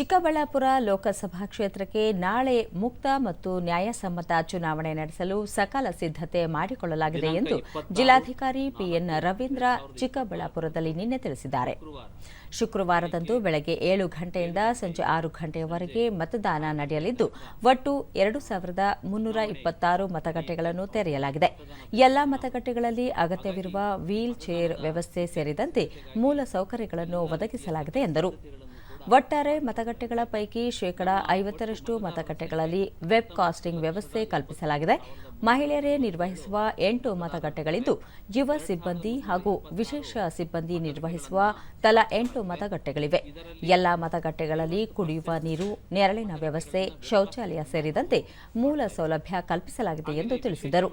ಚಿಕ್ಕಬಳ್ಳಾಪುರ ಲೋಕಸಭಾ ಕ್ಷೇತ್ರಕ್ಕೆ ನಾಳೆ ಮುಕ್ತ ಮತ್ತು ನ್ಯಾಯಸಮ್ಮತ ಚುನಾವಣೆ ನಡೆಸಲು ಸಕಾಲ ಸಿದ್ಧತೆ ಮಾಡಿಕೊಳ್ಳಲಾಗಿದೆ ಎಂದು ಜಿಲ್ಲಾಧಿಕಾರಿ ಪಿಎನ್ ರವೀಂದ್ರ ಚಿಕ್ಕಬಳ್ಳಾಪುರದಲ್ಲಿ ನಿನ್ನೆ ತಿಳಿಸಿದ್ದಾರೆ. ಶುಕ್ರವಾರದಂದು ಬೆಳಗ್ಗೆ ಏಳು ಗಂಟೆಯಿಂದ ಸಂಜೆ ಆರು ಗಂಟೆಯವರೆಗೆ ಮತದಾನ ನಡೆಯಲಿದ್ದು ಒಟ್ಟು ಎರಡು ಸಾವಿರದ ಮುನ್ನೂರ ಇಪ್ಪತ್ತಾರು ಮತಗಟ್ಟೆಗಳನ್ನು ತೆರೆಯಲಾಗಿದೆ. ಎಲ್ಲಾ ಮತಗಟ್ಟೆಗಳಲ್ಲಿ ಅಗತ್ಯವಿರುವ ವೀಲ್ ಚೇರ್ ವ್ಯವಸ್ಥೆ ಸೇರಿದಂತೆ ಮೂಲ ಸೌಕರ್ಯಗಳನ್ನು ಒದಗಿಸಲಾಗಿದೆ ಎಂದರು. ಒಟ್ಟಾರೆ ಮತಗಟ್ಟೆಗಳ ಪೈಕಿ ಶೇಕಡಾ ಐವತ್ತರಷ್ಟು ಮತಗಟ್ಟೆಗಳಲ್ಲಿ ವೆಬ್ ಕಾಸ್ಟಿಂಗ್ ವ್ಯವಸ್ಥೆ ಕಲ್ಪಿಸಲಾಗಿದೆ. ಮಹಿಳೆಯರೇ ನಿರ್ವಹಿಸುವ ಎಂಟು ಮತಗಟ್ಟೆಗಳಿದ್ದು, ಯುವ ಸಿಬ್ಬಂದಿ ಹಾಗೂ ವಿಶೇಷ ಸಿಬ್ಬಂದಿ ನಿರ್ವಹಿಸುವ ತಲಾ ಎಂಟು ಮತಗಟ್ಟೆಗಳಿವೆ. ಎಲ್ಲ ಮತಗಟ್ಟೆಗಳಲ್ಲಿ ಕುಡಿಯುವ ನೀರು, ನೆರಳಿನ ವ್ಯವಸ್ಥೆ, ಶೌಚಾಲಯ ಸೇರಿದಂತೆ ಮೂಲ ಸೌಲಭ್ಯ ಕಲ್ಪಿಸಲಾಗಿದೆ ಎಂದು ತಿಳಿಸಿದರು.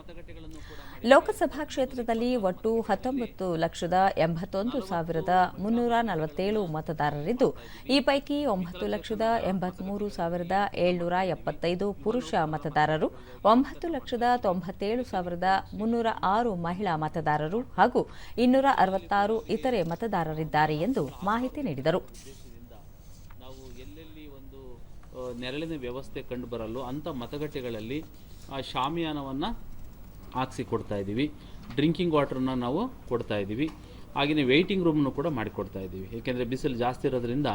ಲೋಕಸಭಾ ಕ್ಷೇತ್ರದಲ್ಲಿ ಒಟ್ಟು ಹತ್ತೊಂಬತ್ತು ಲಕ್ಷದ ಎಂಬತ್ತೊಂದು ಸಾವಿರದ ಮುನ್ನೂರ ನಲವತ್ತೇಳು ಮತದಾರರಿದ್ದು, ಈ ಪೈಕಿ ಒಂಬತ್ತು ಲಕ್ಷದ ಎಂಬತ್ಮೂರು ಸಾವಿರದ ಏಳ್ನೂರ ಎಪ್ಪತ್ತೈದು ಪುರುಷ ಮತದಾರರು, ಒಂಬತ್ತು ಲಕ್ಷದ ತೊಂಬತ್ತೇಳು ಸಾವಿರದ ಮುನ್ನೂರ ಆರು ಮಹಿಳಾ ಮತದಾರರು ಹಾಗೂ ಇನ್ನೂರ ಅರವತ್ತಾರು ಇತರೆ ಮತದಾರರಿದ್ದಾರೆ ಎಂದು ಮಾಹಿತಿ ನೀಡಿದರು. ನೆರಳಿನ ವ್ಯವಸ್ಥೆ ಕಂಡು ಬರಲು ಅಂಥ ಮತಗಟ್ಟೆಗಳಲ್ಲಿ ಶಾಮಿಯಾನವನ್ನು ಹಾಕ್ಸಿ ಕೊಡ್ತಾ ಇದ್ದೀವಿ. ಡ್ರಿಂಕಿಂಗ್ ವಾಟ್ರನ್ನ ನಾವು ಕೊಡ್ತಾ ಇದ್ದೀವಿ. ಹಾಗೆಯೇ ವೆಯ್ಟಿಂಗ್ ರೂಮನ್ನು ಕೂಡ ಮಾಡಿಕೊಡ್ತಾ ಇದ್ದೀವಿ. ಏಕೆಂದರೆ ಬಿಸಿಲು ಜಾಸ್ತಿ ಇರೋದ್ರಿಂದ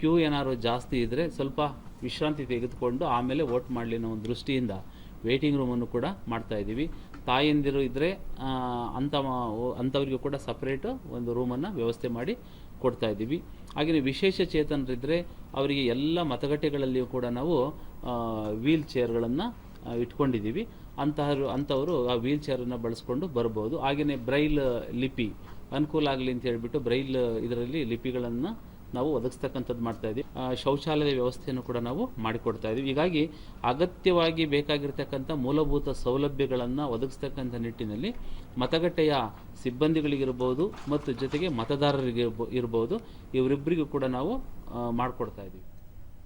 ಕ್ಯೂ ಏನಾದ್ರು ಜಾಸ್ತಿ ಇದ್ದರೆ ಸ್ವಲ್ಪ ವಿಶ್ರಾಂತಿ ತೆಗೆದುಕೊಂಡು ಆಮೇಲೆ ವೋಟ್ ಮಾಡಲಿ ಅನ್ನೋ ಒಂದು ದೃಷ್ಟಿಯಿಂದ ವೆಯ್ಟಿಂಗ್ ರೂಮನ್ನು ಕೂಡ ಮಾಡ್ತಾ ಇದ್ದೀವಿ. ತಾಯಂದಿರು ಇದ್ದರೆ ಅಂಥ ಅಂಥವ್ರಿಗೂ ಕೂಡ ಸಪ್ರೇಟು ಒಂದು ರೂಮನ್ನು ವ್ಯವಸ್ಥೆ ಮಾಡಿ ಕೊಡ್ತಾ ಇದ್ದೀವಿ. ಹಾಗೆಯೇ ವಿಶೇಷ ಚೇತನರಿದ್ದರೆ ಅವರಿಗೆ ಎಲ್ಲ ಮತಗಟ್ಟೆಗಳಲ್ಲಿಯೂ ಕೂಡ ನಾವು ವೀಲ್ ಚೇರ್ಗಳನ್ನು ಇಟ್ಕೊಂಡಿದ್ದೀವಿ. ಅಂತಹರು ಅಂಥವರು ಆ ವೀಲ್ ಚೇರನ್ನು ಬಳಸ್ಕೊಂಡು ಬರ್ಬೋದು. ಹಾಗೆಯೇ ಬ್ರೈಲ್ ಲಿಪಿ, ಅನುಕೂಲ ಆಗಲಿ ಅಂತ ಹೇಳಿಬಿಟ್ಟು ಬ್ರೈಲ್ ಇದರಲ್ಲಿ ಲಿಪಿಗಳನ್ನು ನಾವು ಒದಗಿಸ್ತಕ್ಕಂಥದ್ದು ಮಾಡ್ತಾ ಇದ್ದೀವಿ. ಶೌಚಾಲಯದ ಶೌಚಾಲಯ ವ್ಯವಸ್ಥೆಯನ್ನು ಕೂಡ ನಾವು ಮಾಡಿಕೊಡ್ತಾ ಇದ್ದೀವಿ. ಹೀಗಾಗಿ ಅಗತ್ಯವಾಗಿ ಬೇಕಾಗಿರ್ತಕ್ಕಂಥ ಮೂಲಭೂತ ಸೌಲಭ್ಯಗಳನ್ನು ಒದಗಿಸ್ತಕ್ಕಂಥ ನಿಟ್ಟಿನಲ್ಲಿ ಮತಗಟ್ಟೆಯ ಸಿಬ್ಬಂದಿಗಳಿಗಿರ್ಬೋದು ಮತ್ತು ಜೊತೆಗೆ ಮತದಾರರಿಗೆ ಇರ್ಬೋದು. ಇವರಿಬ್ಬರಿಗೂ ಕೂಡ ನಾವು ಮಾಡಿಕೊಡ್ತಾ ಇದ್ದೀವಿ.